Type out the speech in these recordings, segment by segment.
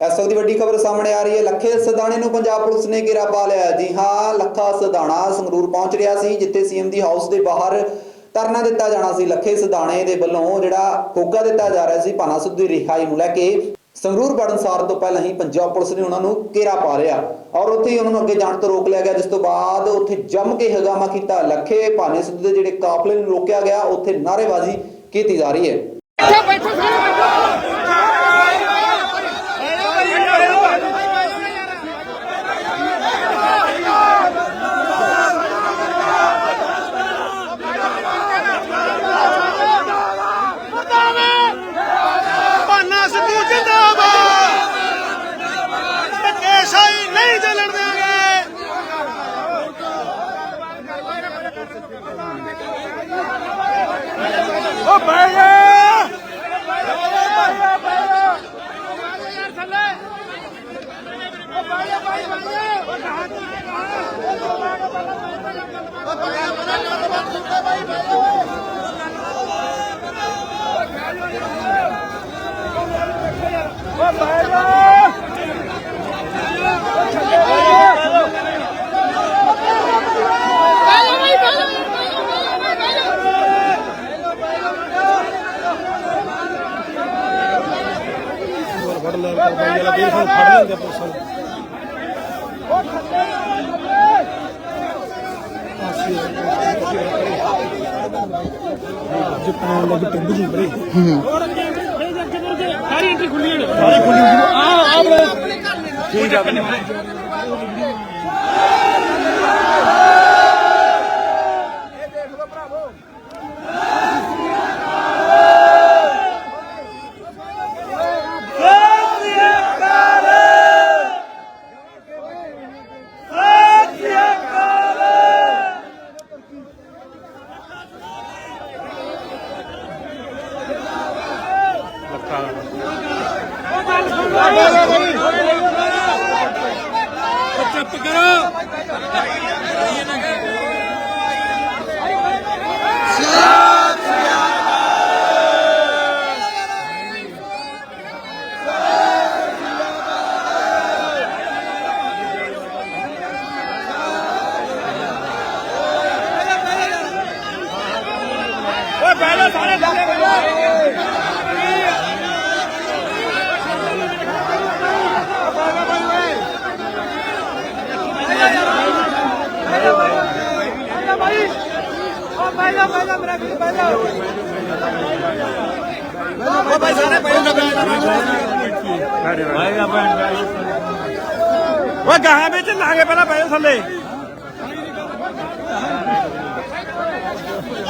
ਇਸ ਵਕਤ ਦੀ ਵੱਡੀ ਖਬਰ ਸਾਹਮਣੇ ਆ ਰਹੀ ਹੈ। ਲੱਖੇ ਸਦਾਣੇ ਨੂੰ ਪੰਜਾਬ ਪੁਲਿਸ ਨੇ ਘੇਰਾ ਪਾ ਲਿਆ ਜੀ ਹਾਂ, ਲੱਖਾ ਸਦਾਣਾ ਸੰਗਰੂਰ ਪਹੁੰਚ ਰਿਹਾ ਸੀ, ਜਿੱਥੇ ਸੀਐਮ ਦੀ ਹਾਊਸ ਦੇ ਬਾਹਰ ਧਰਨਾ ਦਿੱਤਾ ਜਾਣਾ ਸੀ। ਲੱਖੇ ਸਦਾਣੇ ਦੇ ਵੱਲੋਂ ਜਿਹੜਾ ਹੋਕਾ ਦਿੱਤਾ ਜਾ ਰਿਹਾ ਸੀ, ਭਾਨਾ ਸਿੱਧੂ ਦੀ ਰਿਹਾਈ ਨੂੰ ਲੈ ਕੇ ਸੰਗਰੂਰ ਬੜਨਸਾਰ ਤੋਂ ਪਹਿਲਾਂ ਹੀ ਪੰਜਾਬ ਪੁਲਿਸ ਨੇ ਉਹਨਾਂ ਨੂੰ ਘੇਰਾ ਪਾ ਲਿਆ। ਔਰ ਉੱਥੇ ਹੀ ਉਹਨਾਂ ਨੂੰ ਅੱਗੇ ਜਾਣ ਤੋਂ ਰੋਕ ਲਿਆ ਗਿਆ, ਜਿਸ ਤੋਂ ਬਾਅਦ ਉੱਥੇ ਜੰਮ ਕੇ ਹਗਾਮਾ ਕੀਤਾ। ਲੱਖੇ ਭਾਨੇ ਸਿੱਧੂ ਦੇ ਜਿਹੜੇ ਕਾਫਲੇ ਨੂੰ ਰੋਕਿਆ ਗਿਆ, ਉੱਥੇ ਨਾਅਰੇਬਾਜ਼ੀ ਕੀਤੀ ਜਾ ਰਹੀ ਹੈ। ਫੜ ਲੈ ਬਾਈ ਵਾਲਾ ਫੜ ਲੈਂਦੇ ਪੁਲਿਸ ਵਾਲੇ ਜਿੱਤਾਂ ਲੱਗ ਟੰਗ ਜੀ ਬਰੇ ਸਾਰੀ ਐਂਟਰੀ ਖੁੱਲੀ ਹੈ। ਸਾਰੀ ਖੁੱਲੀ ਆ ਆ ਬਰੇ ਠੀਕ ਆ ਬਨੇ ਚੁੱਪ ਕਰੋ ਓਏ ਪਹਿਲਾਂ ਸਾਰੇ ਥੱਲੇ ਬੈਠੋ ਓਏ ਗਾਹਾਂ ਵਿੱਚ ਲਾਂਗੇ ਪਹਿਲਾਂ ਪੈ ਥੱਲੇ।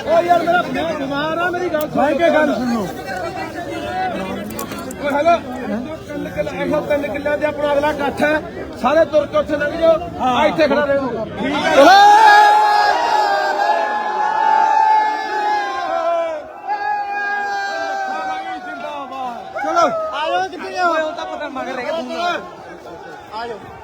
ਓ ਯਾਰ ਮੇਰਾ ਮੈਂ ਬਿਮਾਰ ਆ ਮੇਰੀ ਗੱਲ ਸੁਣ। ਕੇ ਗੱਲ ਸੁਣੋ। ਓਏ ਹੈਲੋ। ਤਿੰਨ ਕਿੱਲੇ ਇਹੋ ਤਿੰਨ ਕਿੱਲਿਆਂ ਦੇ ਆਪਣਾ ਅਗਲਾ ਇਕੱਠ ਹੈ। ਸਾਰੇ ਤੁਰ ਕੇ ਉੱਥੇ ਲੰਘ ਜਾਓ। ਆ ਇੱਥੇ ਖੜਾ ਰਹੋ ਠੀਕ ਹੈ ਮਗਰ ਰਹਿ ਗਿਆ ਆਜੋ ਮਾਂ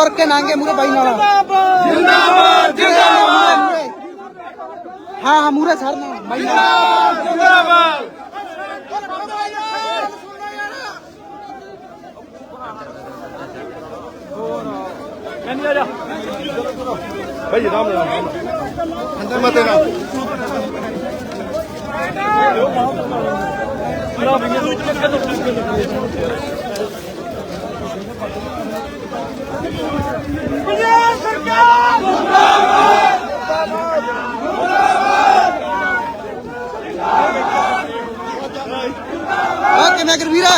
ਤੁਰ ਕੇ ਨਾਂਗੇ ਮੂਰੇ ਬਾਈ ਨਾਲ। ਜਿੰਦਾਬਾਦ ਜਿੰਦਾਬਾਦ। ਹਾਂ ਹਾਂ ਮੂਰੇ ਸਰ ਨਾਲ ਬਾਈ ਨਾਲ। ਜਿੰਦਾਬਾਦ ਕੰਨੀ ਆ ਜਾ ਭਾਈ ਰਾਮ ਰਾਮ। ਅੰਦਰ ਮਤ ਨਾ ਪੰਜਾਬ ਆ ਕਿਵੇਂ ਕਰ ਵੀਰਾ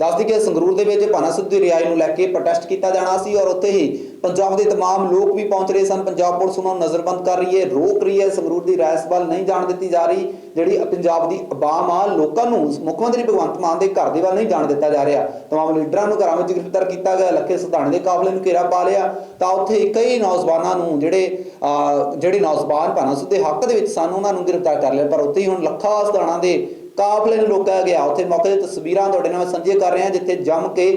ਦੱਸਦੀ ਕਿ ਸੰਗਰੂਰ ਦੇ ਵਿੱਚ ਭਾਨਾ ਸਿੱਧੂ ਦੀ ਰਿਹਾਈ ਨੂੰ ਲੈ ਕੇ ਪ੍ਰੋਟੈਸਟ ਕੀਤਾ ਜਾਣਾ ਸੀ ਔਰ ਉੱਥੇ ਹੀ ਪੰਜਾਬ ਦੇ तमाम ਲੋਕ ਵੀ ਪਹੁੰਚ ਰਹੇ ਸਨ ਪੰਜਾਬ ਪੁਲਿਸ ਉਹਨਾਂ ਨੂੰ ਨਜ਼ਰਬੰਦ ਕਰ ਰਹੀ ਹੈ ਰੋਕ ਰਹੀ ਹੈ ਸੰਗਰੂਰ ਦੀ ਰਾਇਸ ਵੱਲ ਨਹੀਂ ਜਾਣ ਦਿੱਤੀ ਜਾ ਰਹੀ ਜਿਹੜੀ ਪੰਜਾਬ ਦੀ ਆਵਾਮ ਆ ਲੋਕਾਂ ਨੂੰ ਮੁੱਖ ਮੰਤਰੀ ਭਗਵੰਤ ਮਾਨ ਦੇ ਘਰ ਦੇ ਵੱਲ ਨਹੀਂ ਜਾਣ ਦਿੱਤਾ ਜਾ ਰਿਹਾ तमाम ਲੀਡਰਾਂ ਨੂੰ ਘਰਾਂ ਵਿੱਚ ਗ੍ਰਿਫਤਾਰ ਕੀਤਾ ਗਿਆ ਲੱਖੇ ਸਿਧਾਣੇ ਦੇ ਕਾਫਲੇ ਨੂੰ ਘੇਰਾ ਪਾ ਲਿਆ ਤਾਂ ਉੱਥੇ ਹੀ ਕਈ ਨੌਜਵਾਨਾਂ ਨੂੰ ਜਿਹੜੇ ਅਹ, ਜਿਹੜੇ ਨੌਜਵਾਨ ਭਾਨਾ ਸਿੱਧੂ ਦੇ ਹੱਕ ਦੇ ਵਿੱਚ ਸਨ ਉਹਨਾਂ ਨੂੰ ਗ੍ਰਿਫਤਾਰ ਕਰ ਲਿਆ ਪਰ ਉੱਥੇ ਹੀ ਹੁਣ ਲੱਖਾ ਸਿਧਾਣਾ ਦੇ ਕਾਫਲੇ ਨੂੰ ਰੋਕਿਆ ਗਿਆ। ਉੱਥੇ ਮੌਕੇ ਦੀ ਤਸਵੀਰਾਂ ਤੁਹਾਡੇ ਨਾਲ ਸਾਂਝੀਆਂ ਕਰ ਰਿਹਾ, ਜਿੱਥੇ ਜੰਮ ਕੇ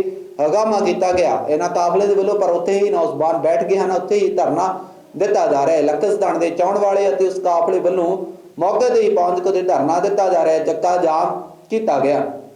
ਹਗਾਮਾ ਕੀਤਾ ਗਿਆ। ਇਹਨਾਂ ਕਾਫਲੇ ਦੇ ਵੱਲੋਂ ਪਰ ਉੱਥੇ ਹੀ ਨੌਜਵਾਨ ਬੈਠ ਗਏ ਹਨ। ਉੱਥੇ ਹੀ ਧਰਨਾ ਦਿੱਤਾ ਜਾ ਰਿਹਾ ਹੈ। ਲੱਖੇ ਦੇ ਚਾਉਣ ਵਾਲੇ ਅਤੇ ਉਸ ਕਾਫਲੇ ਵੱਲੋਂ ਮੌਕੇ ਤੇ ਹੀ ਪਹੁੰਚ ਕੇ ਧਰਨਾ ਦਿੱਤਾ ਜਾ ਰਿਹਾ ਹੈ। ਚੱਕਾ ਜਾਮ ਕੀਤਾ ਗਿਆ।